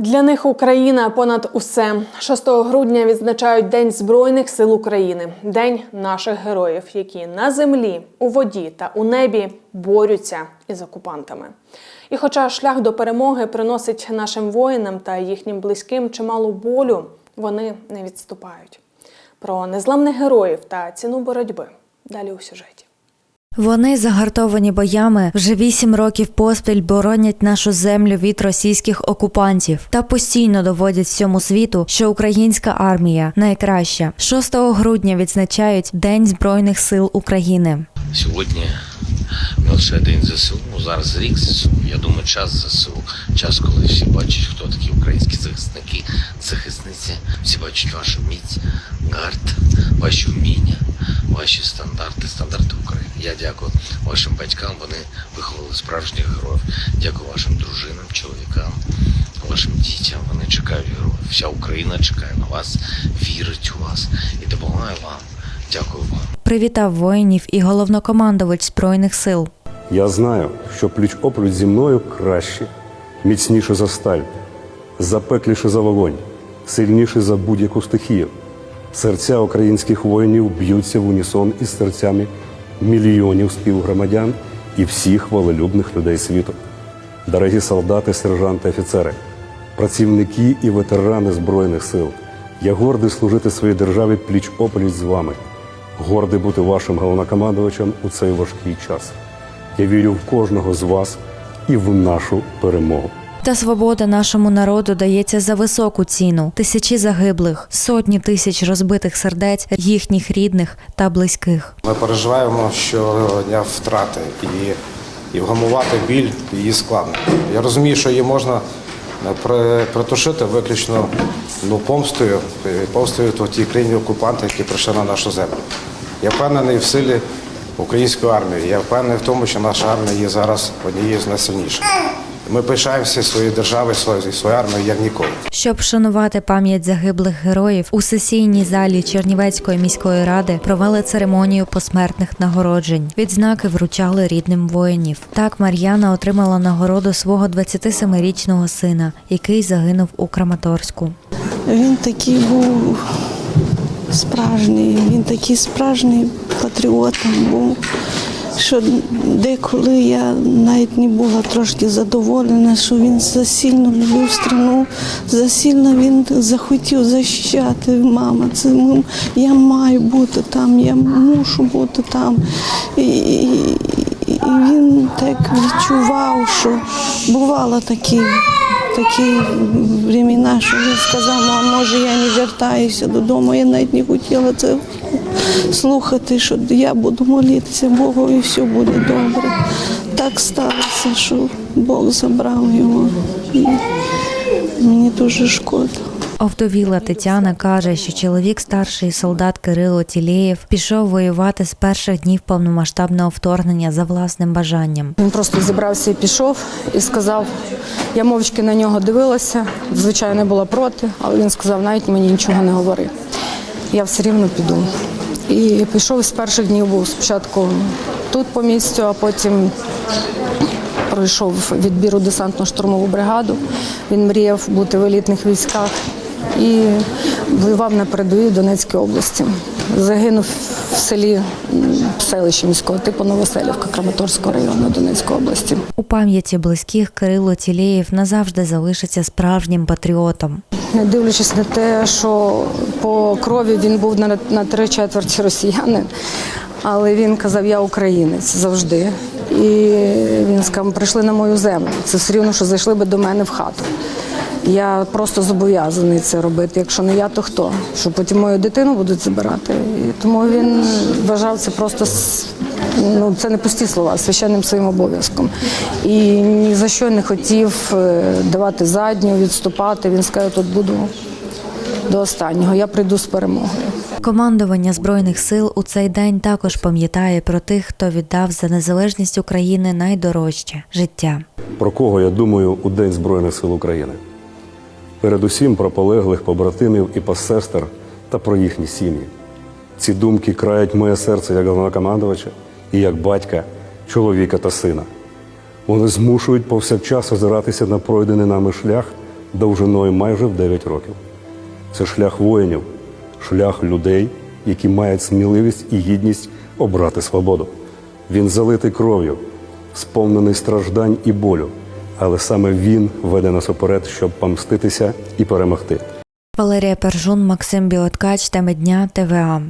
Для них Україна понад усе 6 грудня відзначають День Збройних сил України, день наших героїв, які на землі, у воді та у небі борються із окупантами. І хоча шлях до перемоги приносить нашим воїнам та їхнім близьким чимало болю, вони не відступають. Про незламних героїв та ціну боротьби далі у сюжеті. Вони загартовані боями вже вісім років поспіль боронять нашу землю від російських окупантів та постійно доводять всьому світу, що українська армія найкраща. 6 грудня відзначають День Збройних сил України. Сьогодні лише день ЗСУ, ну зараз рік ЗСУ. Я думаю, час ЗСУ. Час, коли всі бачать, хто такі українські захисники, захисниці. Всі бачать вашу міць, гард, ваші вміння, ваші стандарти, стандарти України. Я дякую вашим батькам. Вони виховали справжніх героїв. Дякую вашим дружинам, чоловікам, вашим дітям. Вони чекають героїв. Вся Україна чекає на вас, вірить у вас і допомагає вам. Дякую вам. Привітав воїнів і головнокомандувач збройних сил. Я знаю, що пліч опліч зі мною краще, міцніше за сталь, запекліше за вогонь, сильніше за будь-яку стихію. Серця українських воїнів б'ються в унісон із серцями мільйонів співгромадян і всіх волелюбних людей світу. Дорогі солдати, сержанти, офіцери, працівники і ветерани Збройних сил. Я гордий служити своїй державі пліч опліч з вами, гордий бути вашим головнокомандувачем у цей важкий час. Я вірю в кожного з вас і в нашу перемогу. Та свобода нашому народу дається за високу ціну: тисячі загиблих, сотні тисяч розбитих сердець їхніх рідних та близьких. Ми переживаємо щодня втрати і, і вгамувати біль її складно. Я розумію, що її можна при- притушити виключно ну, помстою, е, помстою в тій країні окупанта, які прийшли на нашу землю. Я впевнений в силі української армії. Я впевнений в тому, що наша армія є зараз однією з найсильніших. Ми пишаємося своєю державою, своєю, своєю армією як ніколи. Щоб вшанувати пам'ять загиблих героїв, у сесійній залі Чернівецької міської ради провели церемонію посмертних нагороджень. Відзнаки вручали рідним воїнів. Так Мар'яна отримала нагороду свого 27-річного сина, який загинув у Краматорську. Він такий був справжній, він такий справжній патріотом був, що деколи я навіть не була трошки задоволена, що він засильно любив страну, засильно він захотів захищати мама. Це я маю бути там, я мушу бути там. І, і, і він так відчував, що бувало такі такі времена, що він сказав, а може я не вертаюся додому. Я навіть не хотіла це слухати, що я буду молитися Богу і все буде добре. Так сталося, що Бог забрав його. І мені дуже шкода. Овдовіла Тетяна каже, що чоловік старший солдат Кирило Тілєєв пішов воювати з перших днів повномасштабного вторгнення за власним бажанням. Він просто зібрався і пішов і сказав, я мовчки на нього дивилася, звичайно, була проти, але він сказав, навіть мені нічого не говори. Я все рівно піду. І пішов з перших днів був спочатку тут по місцю, а потім пройшов відбір у десантно-штурмову бригаду. Він мріяв бути в елітних військах і воював на передовій в Донецькій області. Загинув в селі м, селищі міського типу Новоселівка Краматорського району Донецької області. У пам'яті близьких Кирило Тілєєв назавжди залишиться справжнім патріотом. Не дивлячись на те, що по крові він був на, на три четверті росіянин, але він казав, я українець завжди. І він сказав, прийшли на мою землю. Це все рівно, що зайшли би до мене в хату. Я просто зобов'язаний це робити. Якщо не я, то хто? Що потім мою дитину будуть забирати. І тому він вважав це просто ну, це не пусті слова, священним своїм обов'язком. І ні за що не хотів е, давати задню, відступати. Він сказав, тут буду до останнього. Я прийду з перемогою. Командування збройних сил у цей день також пам'ятає про тих, хто віддав за незалежність України найдорожче життя. Про кого я думаю у День Збройних сил України? Передусім про полеглих побратимів і посестер та про їхні сім'ї. Ці думки крають моє серце як головнокомандувача і як батька, чоловіка та сина. Вони змушують повсякчас озиратися на пройдений нами шлях довжиною майже в 9 років. Це шлях воїнів, шлях людей, які мають сміливість і гідність обрати свободу. Він залитий кров'ю, сповнений страждань і болю, але саме він веде нас уперед, щоб помститися і перемогти. Валерія Пержун, Максим Білоткач, теми дня ТВА.